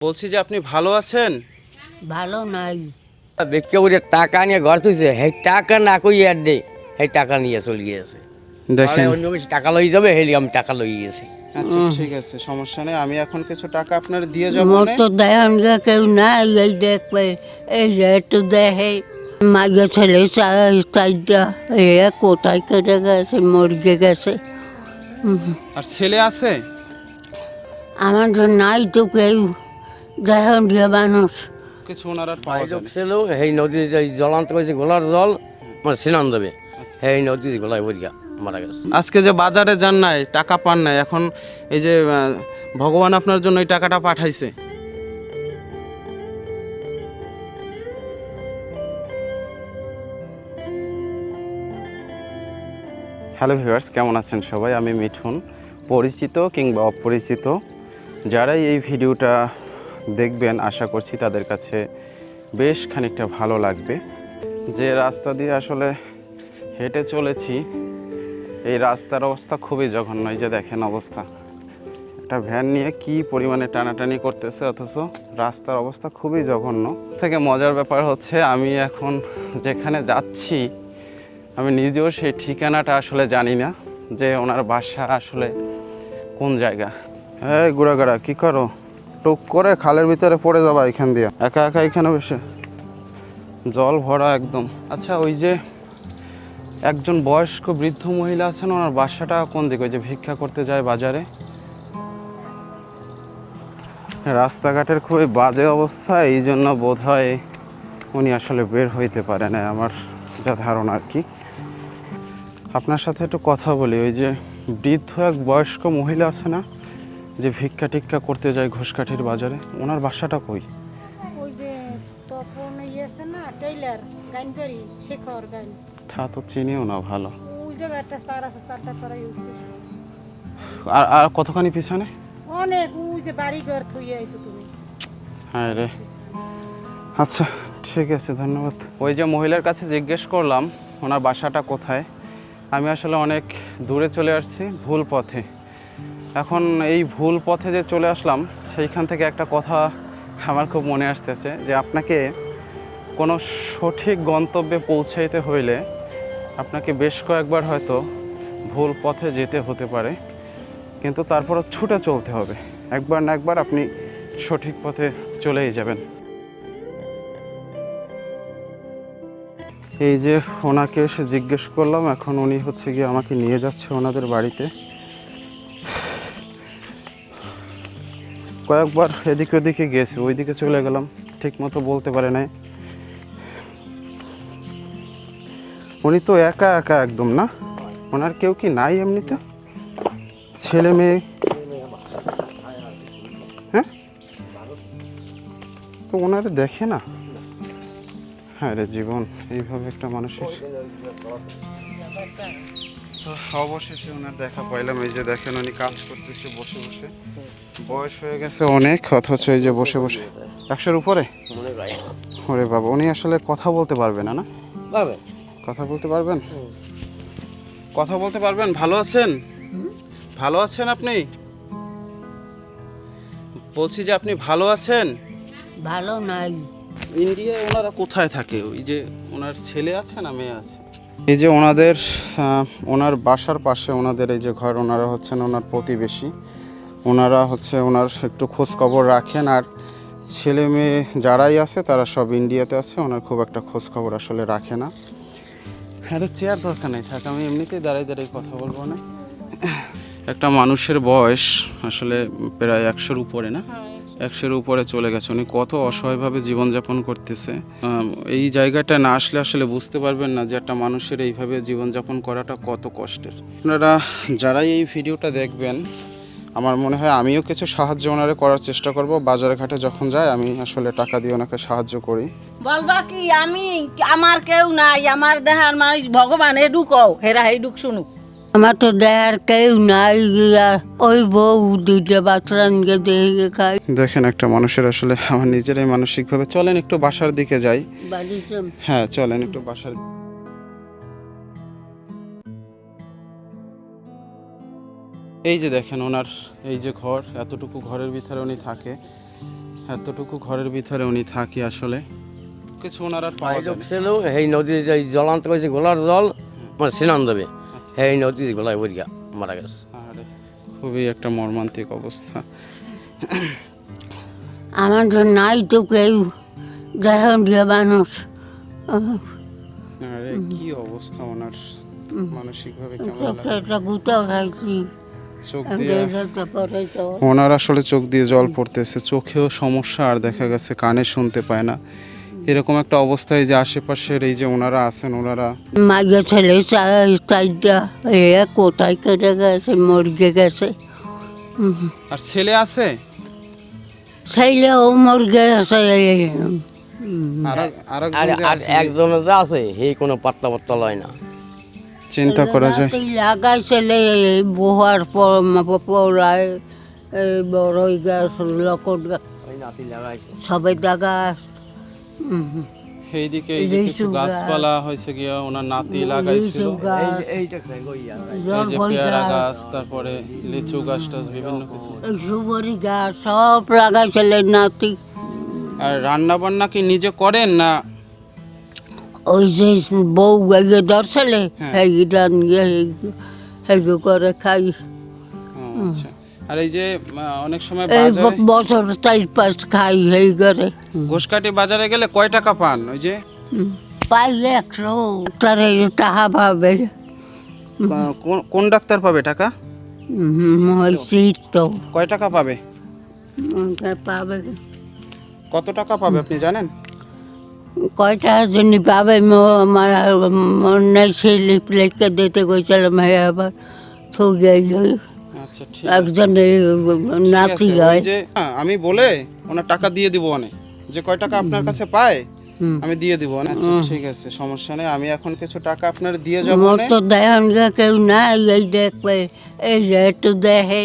বলছি যে আপনি ভালো আছেন? ভালো নাই। বিক্রি করে টাকা নিয়ে ঘর তুইছে সেই টাকা না কই আর দে সেই টাকা নিয়ে চলে গিয়েছে। দেখেন। অন্য বেশি টাকা লই যাবে হেলি আমি টাকা লই গেছি আচ্ছা ঠিক আছে সমস্যা নেই। আমি এখন কিছু টাকা আপনার দিয়ে যাব মোর তো দেহন গে কেউ নাই এই দেখবে এই যে একটু দেখে মাঝে ছেলে চাইটা এ কোথায় কেটে গেছে মরগে গেছে। হুম। আর ছেলে আছে? আমাদের নাই তো কেউ। দেহন গে মানুষ। কিছু ওনার আর পাওয়া না। ছিল সেই নদী যে জলান্ত করেছে গোলার জল মানে স্নান দেবে। সেই নদী গোলায় ভরিয়া মারা গেছে। আজকে যে বাজারে যান নাই টাকা পান নাই এখন এই যে আহ, ভগবান আপনার জন্য এই টাকাটা পাঠাইছে। হ্যালো ভিউয়ার্স কেমন আছেন সবাই? আমি মিঠুন পরিচিত কিংবা অপরিচিত। যারাই এই ভিডিওটা দেখবেন, আশা করছি তাদের কাছে বেশ খানিকটা ভালো লাগবে। যে রাস্তা দিয়ে আসলে হেঁটে চলেছি, এই রাস্তার অবস্থা খুবই জঘন্য। এই যে দেখেন অবস্থা। একটা ভ্যান নিয়ে কি পরিমাণে টানাটানি করতেছে, অথচ রাস্তার অবস্থা খুবই জঘন্য। থেকে মজার ব্যাপার হচ্ছে, আমি এখন যেখানে যাচ্ছি, আমি নিজেও সেই ঠিকানাটা আসলে জানি না যে ওনার বাসা আসলে কোন জায়গা। এই গুড়াগাড়া, কি করো? টুক করে খালের ভিতরে পড়ে যাবা এখান দিয়ে। একা একা এখানে বসে। জল ভরা একদম। আচ্ছা ওই যে একজন বয়স্ক বৃদ্ধ মহিলা আছেন, ওনার বাসাটা কোন দিকে? ওই যে ভিক্ষা করতে যায় বাজারে। রাস্তাঘাটের খুবই বাজে অবস্থা, এই জন্য বোধ হয় উনি আসলে বের হইতে পারে না আমার যা ধারণা আর কি। আপনার সাথে একটু কথা বলি, ওই যে বৃদ্ধ এক বয়স্ক মহিলা আছে না যে ভিক্ষা টিক্ষা করতে যায় ঘোষকাঠির বাজারে ওনার বাসাটা কই? ওই যে তখন ইয়েছে না টেইলার গাইন শেখর গাইন। তা তো চিনিও না ভালো। ওই জায়গাটা সার আছে সারটা করাই আর আর কতখানি পিছনে? অনেক ওই যে বাড়ি ঘর থইয়ে আইছো তুমি। হ্যাঁ রে। আচ্ছা ঠিক আছে ধন্যবাদ। ওই যে মহিলার কাছে জিজ্ঞেস করলাম ওনার বাসাটা কোথায়? আমি আসলে অনেক দূরে চলে আসছি ভুল পথে। এখন এই ভুল পথে যে চলে আসলাম, সেইখান থেকে একটা কথা আমার খুব মনে আসতেছে যে আপনাকে কোনো সঠিক গন্তব্যে পৌঁছাইতে হইলে আপনাকে বেশ কয়েকবার হয়তো ভুল পথে যেতে হতে পারে, কিন্তু তারপরও ছুটে চলতে হবে। একবার না একবার আপনি সঠিক পথে চলেই যাবেন। এই যে ওনাকে এসে জিজ্ঞেস করলাম, এখন উনি হচ্ছে গিয়ে আমাকে নিয়ে যাচ্ছে ওনাদের বাড়িতে। কয়েকবার এদিকে ওদিকে গেছি, ওইদিকে চলে গেলাম ঠিক মতো বলতে পারে নাই। উনি তো একা একা একদম না? ওনার কেউ কি নাই এমনিতে? ছেলে মেয়ে? হ্যাঁ? তো ওনারে দেখে না? হ্যাঁ রে জীবন, এইভাবে একটা মানুষের তো অবশেষে ওনার দেখা পাইলাম এই যে দেখেন উনি কাজ করতেছে বসে বসে। বয়স হয়ে গেছে অনেক অথচ এই যে বসে বসে। একশোর উপরে? ওরে বাবা উনি আসলে কথা বলতে পারবে না না? কথা বলতে পারবেন? কথা বলতে পারবেন? ভালো আছেন? ভালো আছেন আপনি? বলছি যে আপনি ভালো আছেন? ভালো নাই। ইন্ডিয়ায় ওনারা কোথায় থাকে? ওই যে ওনার ছেলে আছে না মেয়ে আছে? এই যে ওনাদের ওনার বাসার পাশে ওনাদের এই যে ঘর ওনারা হচ্ছেন ওনার প্রতিবেশী। ওনারা হচ্ছে ওনার একটু খোঁজ খবর রাখেন আর ছেলে মেয়ে যারাই আছে তারা সব ইন্ডিয়াতে আছে ওনার খুব একটা খোঁজ খবর আসলে রাখে না। হ্যাঁ চেয়ার দরকার নেই থাক আমি এমনিতেই দাঁড়াই দাঁড়াই কথা বলব না। একটা মানুষের বয়স আসলে প্রায় একশোর উপরে না? একশোর উপরে চলে গেছে। উনি কত অসহায়ভাবে জীবনযাপন করতেছে। এই জায়গাটা না আসলে আসলে বুঝতে পারবেন না যে একটা মানুষের এইভাবে জীবনযাপন করাটা কত কষ্টের। আপনারা যারাই এই ভিডিওটা দেখবেন, আমার মনে হয় আমিও কিছু সাহায্য ওনারে করার চেষ্টা করব। বাজারে ঘাটে যখন যাই, আমি আসলে টাকা দিয়ে ওনাকে সাহায্য করি। বলবা কি, আমি, আমার কেউ নাই, আমার দেহার মানুষ ভগবান এডুক হেরা হেডুক শুনুক। আমার তো দেহার কেউ নাই গিয়া। ওই বউ দুইটা বাচ্চা নিয়ে দেখে খাই। দেখেন একটা মানুষের আসলে আমার নিজেরাই মানসিকভাবে চলেন একটু বাসার দিকে যাই। হ্যাঁ চলেন একটু বাসার এই যে দেখেন ওনার এই যে ঘর এতটুকু ঘরের ভিতরে উনি থাকে। এতটুকু ঘরের ভিতরে উনি থাকে আসলে। কিছু ওনার আর পাওয়া। ছিল সেই নদীর যে জলান্ত করেছে গোলার জল মানে স্নান দেবে। সেই নদী গোলায় পড়িয়া মারা গেছে। আরে, খুবই একটা মর্মান্তিক অবস্থা। আমাদের নাই তো কেউ দেখুন যে মানুষ। আরে কি অবস্থা ওনার? মানসিকভাবে কেমন খাইছি। চোখ দিয়ে? ওনার আসলে চোখ দিয়ে জল পড়তেছে। চোখেও সমস্যা আর দেখা গেছে কানে শুনতে পায় না। এরকম একটা অবস্থায় যে আশেপাশের এই যে ওনারা আছেন ওনারা মাঝে ছেলে চাইটা এ কোথায় কেটে গেছে মরগে গেছে। আর ছেলে আছে? ছেলেও মরগে গেছে আর আর আছে সেই কোনো পাত্তা পাত্তা লয় না। চিন্তা করা যায়। লাগাইছিলে বহার পর পড়ায় এই বড়ই গাছ লকট গাছ। নাতি জায়গা এইদিকে এই যে কিছু গাছপালা হয়েছে গিয়া ওনার নাতি লাগাইছিল। এই যে- পেয়ারা গাছ। তারপরে লিচু গাছ টাছ বিভিন্ন কিছু। সুবরি গাছ সব লাগাইছিলে নাতি। আর রান্না বান্না কি নিজে করেন না? ওই যে বউ গাইয়ে ধরছিলে হ্যাঁ। নিয়ে হেগে করে খাই। আচ্ছা। আর এই যে অনেক সময় বছর চার পাঁচ খাই সেই করে ঘোষকাটি বাজারে গেলে কয় টাকা পান ওই যে? পাই একশো তার টাহা পাবে। কোন- কোন ডাক্তার পাবে টাকা? তো। কয় টাকা পাবে? পাবে। কত টাকা পাবে আপনি জানেন? কয়টা জন্য পাবে? মনে ছেলে প্লেটকে দিতে গেছিলাম হ্যাঁ আবার আচ্ছা ঠিক একজন নাতি হয়। হ্যাঁ, আমি বলে ওনার টাকা দিয়ে দিব অনেক যে কয় টাকা আপনার কাছে পায় আমি দিয়ে দিব অনেক। আচ্ছা ঠিক আছে সমস্যা নেই। আমি এখন কিছু টাকা আপনার দিয়ে যাব মোর তো দেহন গে কেউ নাই এই দেখবে এই যে একটু দেখে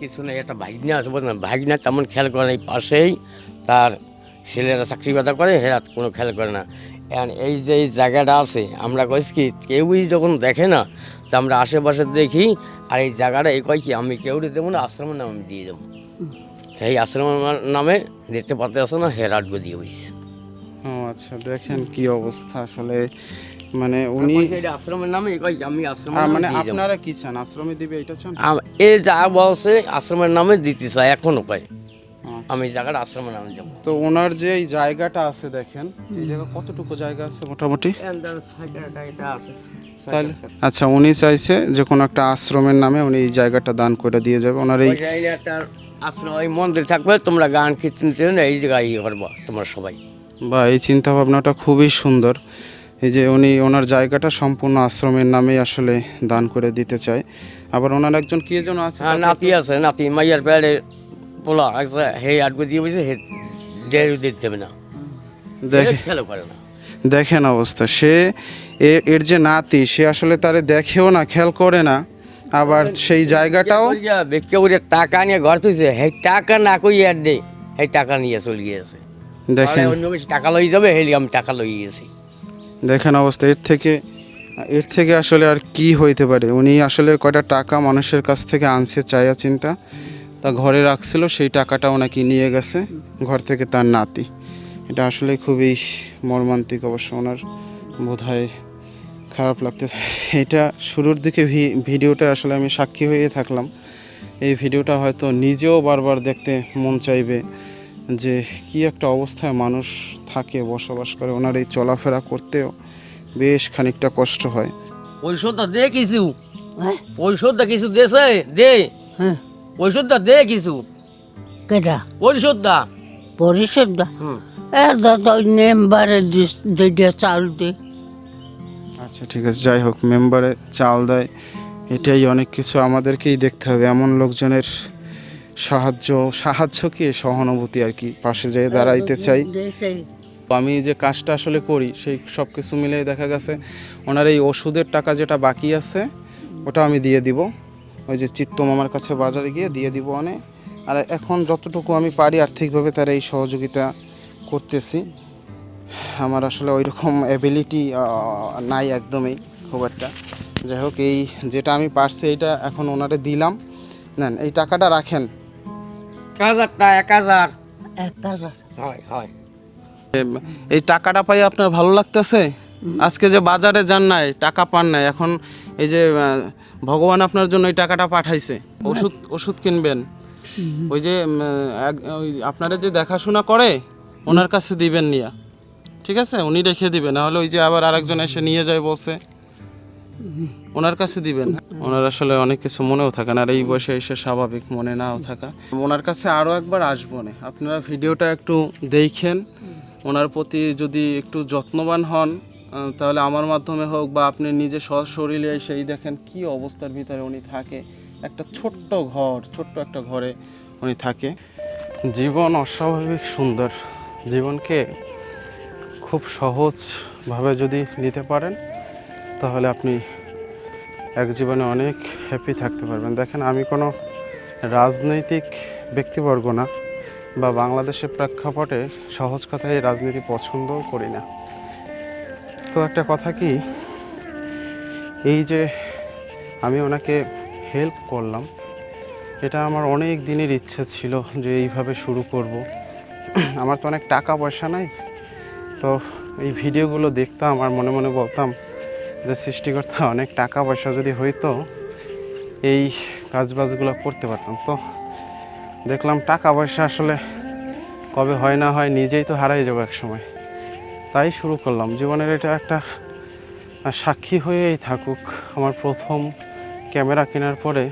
কিছু নেই একটা ভাগনা আছে বলছেন ভাগনা তেমন খেয়াল করে না এই পাশেই তার ছেলেরা চাকরি বাদা করে হেরা কোনো খেয়াল করে না। এই যে এই জায়গাটা আছে আমরা কইছি কি কেউই যখন দেখে না তা আমরা আশেপাশে দেখি আর এই জায়গাটা এই কয় কি আমি কেউরে দেবো না আশ্রমের নাম দিয়ে দেবো। সেই আশ্রমের নামে দেখতে পাতে আসে না হেরাটগো দিয়ে হয়েছে ও আচ্ছা দেখেন কি অবস্থা আসলে। মানে উনি আশ্রমের নামে আমি আশ্রমের আহ, মানে আপনারা কি চান? আশ্রমে দিবে এটা চান? এ যা বলছে আশ্রমের নামে দিতে চাই এখনও কয়। আমি এই জায়গাটা আশ্রমের নামে যাব তো ওনার যে এই জায়গাটা আছে দেখেন এই জায়গা কতটুকু জায়গা আছে মোটামুটি? তাহলে আচ্ছা উনি চাইছে যে কোনো একটা আশ্রমের নামে উনি এই জায়গাটা দান করে দিয়ে যাবে। ওনার এই একটা আশ্রম ওই মন্দির থাকবে তোমরা গান কীর্তন এই জায়গায় ইয়ে করব তোমরা সবাই। বা এই চিন্তা ভাবনাটা খুবই সুন্দর। এই যে উনি ওনার জায়গাটা সম্পূর্ণ আশ্রমের নামেই আসলে দান করে দিতে চায়। আবার ওনার একজন কে যেন আছে? হ্যাঁ নাতি আছে নাতি মাইয়ার পেয়ারে পোলা আছে হে আটকে দিয়ে বসে হে যে দিতে না। দেখে খেলো করে না। দেখেন অবস্থা সে এর যে নাতি সে আসলে তারে দেখেও না খেয়াল করে না। আবার সেই জায়গাটাও ব্যক্তি করে টাকা নিয়ে ঘর তুইছে হে টাকা না কই আর দে হে টাকা নিয়ে চলে গিয়েছে। দেখেন। অন্য কিছু টাকা লই যাবে হেলি আমি টাকা লই গেছি দেখেন অবস্থা এর থেকে এর থেকে আসলে আর কি হইতে পারে? উনি আসলে কয়টা টাকা মানুষের কাছ থেকে আনছে চাইয়া চিন্তা। তা ঘরে রাখছিল সেই টাকাটাও নাকি নিয়ে গেছে ঘর থেকে তার নাতি। এটা আসলে খুবই মর্মান্তিক অবশ্য ওনার বোধ হয় খারাপ লাগতেছে। এটা শুরুর দিকে ভি- ভিডিওটা আসলে আমি সাক্ষী হয়ে থাকলাম। এই ভিডিওটা হয়তো নিজেও বারবার দেখতে মন চাইবে যে কি একটা অবস্থায় মানুষ থাকে বসবাস করে ওনার এই চলাফেরা করতেও বেশ খানিকটা কষ্ট হয়। ঔষধটা দে কিছু। হ্যাঁ? ঔষধটা কিছু দেছে? দে। হ্যাঁ। ঔষধটা দে কিছু। কেটা পরিষদ দা হুম। এ দাদা নেম্বারে দিতে চাল দে। আচ্ছা ঠিক আছে যাই হোক মেম্বারে চাল দেয়। এটাই অনেক কিছু আমাদেরকেই দেখতে হবে। এমন লোকজনের সাহায্য সাহায্য কি? সহানুভূতি আর কি পাশে যেয়ে দাঁড়াইতে চাই। দেশে আমি যে কাজটা আসলে করি সেই সব কিছু মিলে দেখা গেছে ওনার এই ওষুধের টাকা যেটা বাকি আছে ওটা আমি দিয়ে দিব। ওই যে চিত্ত মামার কাছে বাজারে গিয়ে দিয়ে দিব অনেক আর এখন যতটুকু আমি পারি আর্থিকভাবে তার এই সহযোগিতা করতেছি। আমার আসলে ওই রকম অ্যাবিলিটি নাই একদমই খুব একটা। যাই হোক এই যেটা আমি পারছি এইটা এখন ওনারে দিলাম। নেন এই টাকাটা রাখেন। এক হাজার এক হাজার। হয় হয়। এই টাকাটা পাই আপনার ভালো লাগতেছে? আজকে যে বাজারে যান নাই টাকা পান নাই এখন এই যে ভগবান আপনার জন্য এই টাকাটা পাঠাইছে। ওষুধ ওষুধ কিনবেন। ওই যে ওই আপনারা যে দেখাশোনা করে, ওনার কাছে দিবেন নিয়া। ঠিক আছে? উনি রেখে দিবেন নাহলে ওই যে আবার আরেকজন এসে নিয়ে যায় বসে ওনার কাছে দিবেন। ওনার আসলে অনেক কিছু মনেও থাকে না। আর এই বয়সে এসে স্বাভাবিক মনে নাও থাকা। ওনার কাছে আরও একবার আসব না। আপনারা ভিডিওটা একটু দেখেন। ওনার প্রতি যদি একটু যত্নবান হন তাহলে আমার মাধ্যমে হোক বা আপনি নিজে সশরীরে এসেই দেখেন কি অবস্থার ভিতরে উনি থাকে। একটা ছোট্ট ঘর, ছোট্ট একটা ঘরে উনি থাকে। জীবন অস্বাভাবিক সুন্দর। জীবনকে খুব সহজভাবে যদি নিতে পারেন, তাহলে আপনি এক জীবনে অনেক হ্যাপি থাকতে পারবেন। দেখেন, আমি কোনো রাজনৈতিক ব্যক্তিবর্গ না বা বাংলাদেশের প্রেক্ষাপটে সহজ কথায় রাজনীতি পছন্দও করি না। তো একটা কথা কি? এই যে আমি ওনাকে হেল্প করলাম, এটা আমার অনেক দিনের ইচ্ছে ছিল যে এইভাবে শুরু করব। আমার তো অনেক টাকা পয়সা নাই, তো এই ভিডিওগুলো দেখতাম আর মনে মনে বলতাম যে সৃষ্টিকর্তা অনেক টাকা পয়সা যদি হইতো, এই কাজবাজগুলো করতে পারতাম। তো দেখলাম টাকা পয়সা আসলে কবে হয় না হয় নিজেই তো হারাই যাব এক সময়। তাই শুরু করলাম। জীবনের এটা একটা সাক্ষী হয়েই থাকুক। আমার প্রথম ক্যামেরা কেনার পরে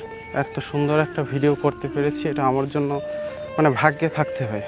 এত সুন্দর একটা ভিডিও করতে পেরেছি, এটা আমার জন্য মানে ভাগ্যে থাকতে হয়।